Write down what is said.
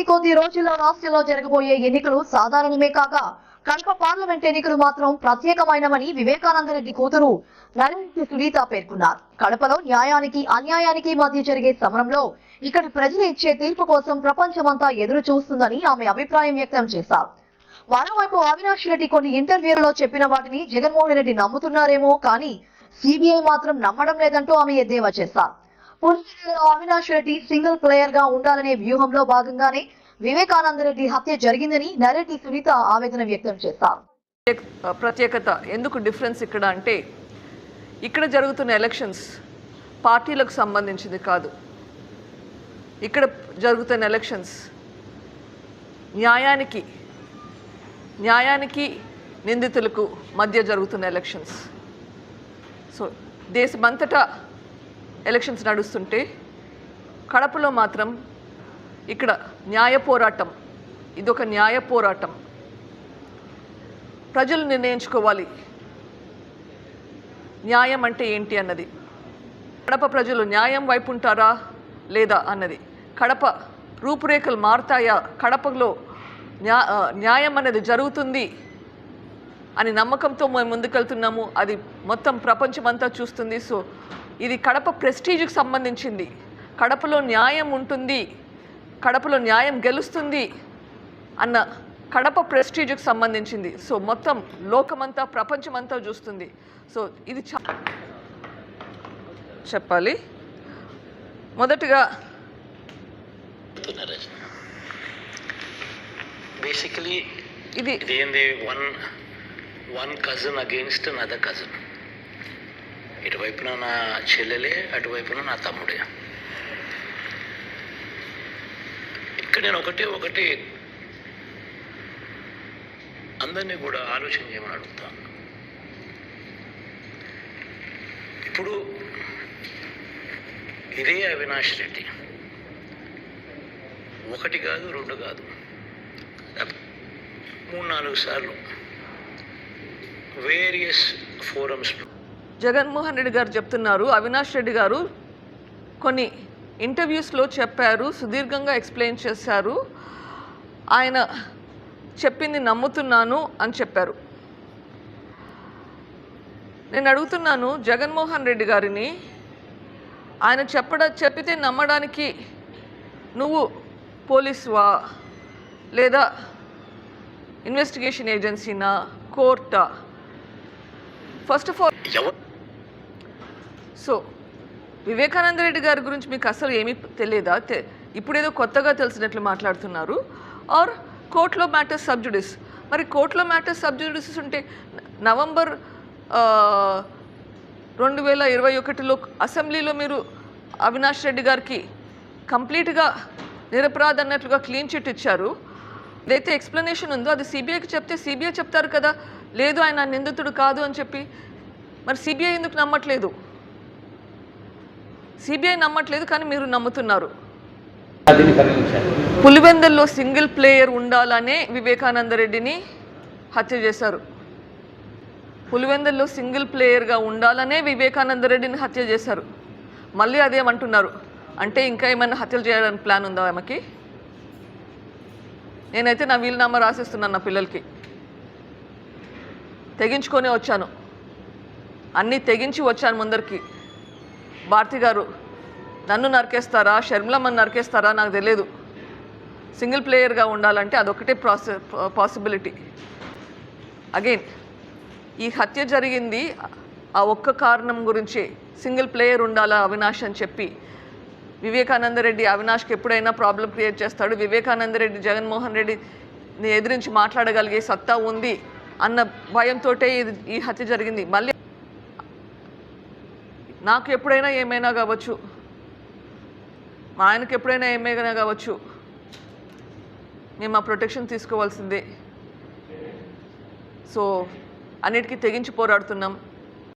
అతి కొద్ది రోజుల్లో రాష్ట్రంలో జరగబోయే ఎన్నికలు సాధారణమే కాక కడప పార్లమెంట్ ఎన్నికలు మాత్రం ప్రత్యేకమైనవని వివేకానందరెడ్డి కూతురు నరేంద్ర సునీత పేర్కొన్నారు. కడపలో న్యాయానికి అన్యాయానికి మధ్య జరిగే సమరంలో ఇక్కడ ప్రజలు ఇచ్చే తీర్పు కోసం ప్రపంచమంతా ఎదురు చూస్తుందని ఆమె అభిప్రాయం వ్యక్తం చేశారు. మరోవైపు అవినాష్ రెడ్డి కొన్ని ఇంటర్వ్యూలలో చెప్పిన వాటిని జగన్మోహన్ రెడ్డి నమ్ముతున్నారేమో కానీ సిబిఐ మాత్రం నమ్మడం లేదంటూ ఆమె ఎద్దేవా చేశారు. పులివెందులలో అవినాష్ రెడ్డి సింగిల్ ప్లేయర్గా ఉండాలనే వ్యూహంలో భాగంగానే వివేకానంద రెడ్డి హత్య జరిగిందని నరెడ్డి సునీత ఆవేదన వ్యక్తం చేశారు ప్రత్యేక- ప్రత్యేకత ఎందుకు డిఫరెన్స్ ఇక్కడ అంటే ఇక్కడ జరుగుతున్న ఎలక్షన్స్ పార్టీలకు సంబంధించింది కాదు. ఇక్కడ జరుగుతున్న ఎలక్షన్స్ న్యాయానికి న్యాయానికి నిందితులకు మధ్య జరుగుతున్న ఎలక్షన్స్. సో దేశమంతటా ఎలక్షన్స్ నడుస్తుంటే కడపలో మాత్రం ఇక్కడ న్యాయ పోరాటం ఇదొక న్యాయ పోరాటం. ప్రజలు నిర్ణయించుకోవాలి. న్యాయం అంటే ఏంటి అన్నది. కడప ప్రజలు న్యాయం వైపు ఉంటారా లేదా అన్నది. కడప రూపురేఖలు మారుతాయా? కడపలో న్యా న్యాయం అనేది జరుగుతుంది అని నమ్మకంతో మేము ముందుకెళ్తున్నాము. అది మొత్తం ప్రపంచమంతా చూస్తుంది. సో ఇది కడప ప్రెస్టీజ్కి సంబంధించింది. కడపలో న్యాయం ఉంటుంది. కడపలో న్యాయం గెలుస్తుంది అన్న కడప ప్రెస్టీజ్కి సంబంధించింది. సో మొత్తం లోకమంతా ప్రపంచమంతా చూస్తుంది. సో ఇది చెప్పాలి. మొదటగా బేసికలీ ఇది ఇది ఏంది one one cousin against other cousin ఇటువైపున నా చెల్లెలే అటువైపున నా తమ్ముడే. ఇక్కడ నేను ఒకటే ఒకటి అందరినీ కూడా ఆలోచన చేయమని అడుగుతాను ఇప్పుడు ఇదే అవినాష్ రెడ్డి. ఒకటి కాదు రెండు కాదు. మూడు నాలుగు సార్లు వేరియస్ ఫోరమ్స్లో జగన్మోహన్ రెడ్డి గారు చెప్తున్నారు అవినాష్ రెడ్డి గారు కొన్ని ఇంటర్వ్యూస్లో చెప్పారు సుదీర్ఘంగా ఎక్స్ప్లెయిన్ చేశారు. ఆయన చెప్పింది నమ్ముతున్నాను అని చెప్పారు. నేను అడుగుతున్నాను జగన్మోహన్ రెడ్డి గారిని ఆయన చెప్పడ చెప్పితే నమ్మడానికి నువ్వు పోలీసువా లేదా ఇన్వెస్టిగేషన్ ఏజెన్సీనా కోర్టా? First of all so Vivekananda Reddy గారి గురించి మీకు అసలు ఏమీ తెలియదా? ఇప్పుడేదో కొత్తగా తెలిసినట్లు మాట్లాడుతున్నారు. ఆర్ కోర్టులో మ్యాటర్స్ సబ్జుడిస్ మరి కోర్టులో మ్యాటర్స్ సబ్జుడిస్ ఉంటే నవంబర్ రెండు వేల ఇరవై ఒకటిలో అసెంబ్లీలో మీరు అవినాష్ రెడ్డి గారికి కంప్లీట్గా నిరపరాధ అన్నట్లుగా క్లీన్ చిట్ ఇచ్చారు. ఏదైతే ఎక్స్ప్లెనేషన్ ఉందో అది సిబిఐకి చెప్తే సిబిఐ చెప్తారు కదా లేదు ఆయన నిందితుడు కాదు అని చెప్పి. మరి సిబిఐ ఎందుకు నమ్మట్లేదు? సిబిఐ నమ్మట్లేదు కానీ మీరు నమ్ముతున్నారు. పులివెందల్లో సింగిల్ ప్లేయర్ ఉండాలనే వివేకానంద రెడ్డిని హత్య చేశారు. పులివెందల్లో సింగిల్ ప్లేయర్గా ఉండాలనే వివేకానంద రెడ్డిని హత్య చేశారు. మళ్ళీ అదేమంటున్నారు? అంటే ఇంకా ఏమైనా హత్యలు చేయడానికి ప్లాన్ ఉందా ఆమెకి? నేనైతే నా వీలునామా రాసిస్తున్నాను నా పిల్లలకి. తెగించుకొనే వచ్చాను. అన్నీ తెగించి వచ్చాను ముందరికి. భారతి గారు నన్ను నరికేస్తారా షర్మిలమ్మని నరికేస్తారా నాకు తెలియదు. సింగిల్ ప్లేయర్గా ఉండాలంటే అదొకటే ప్రాసె పాసిబిలిటీ. అగైన్ ఈ హత్య జరిగింది ఆ ఒక్క కారణం గురించి. సింగిల్ ప్లేయర్ ఉండాలా అవినాష్ అని చెప్పి. వివేకానంద రెడ్డి అవినాష్కి ఎప్పుడైనా ప్రాబ్లం క్రియేట్ చేస్తాడు. వివేకానంద రెడ్డి జగన్మోహన్ రెడ్డిని ఎదిరించి మాట్లాడగలిగే సత్తా ఉంది అన్న భయంతో ఇది ఈ హత్య జరిగింది. మళ్ళీ నాకు ఎప్పుడైనా ఏమైనా కావచ్చు. మా ఆయనకి ఎప్పుడైనా ఏమైనా కావచ్చు. మేము ఆ ప్రొటెక్షన్ తీసుకోవాల్సిందే. సో అన్నిటికీ తెగించి పోరాడుతున్నాం.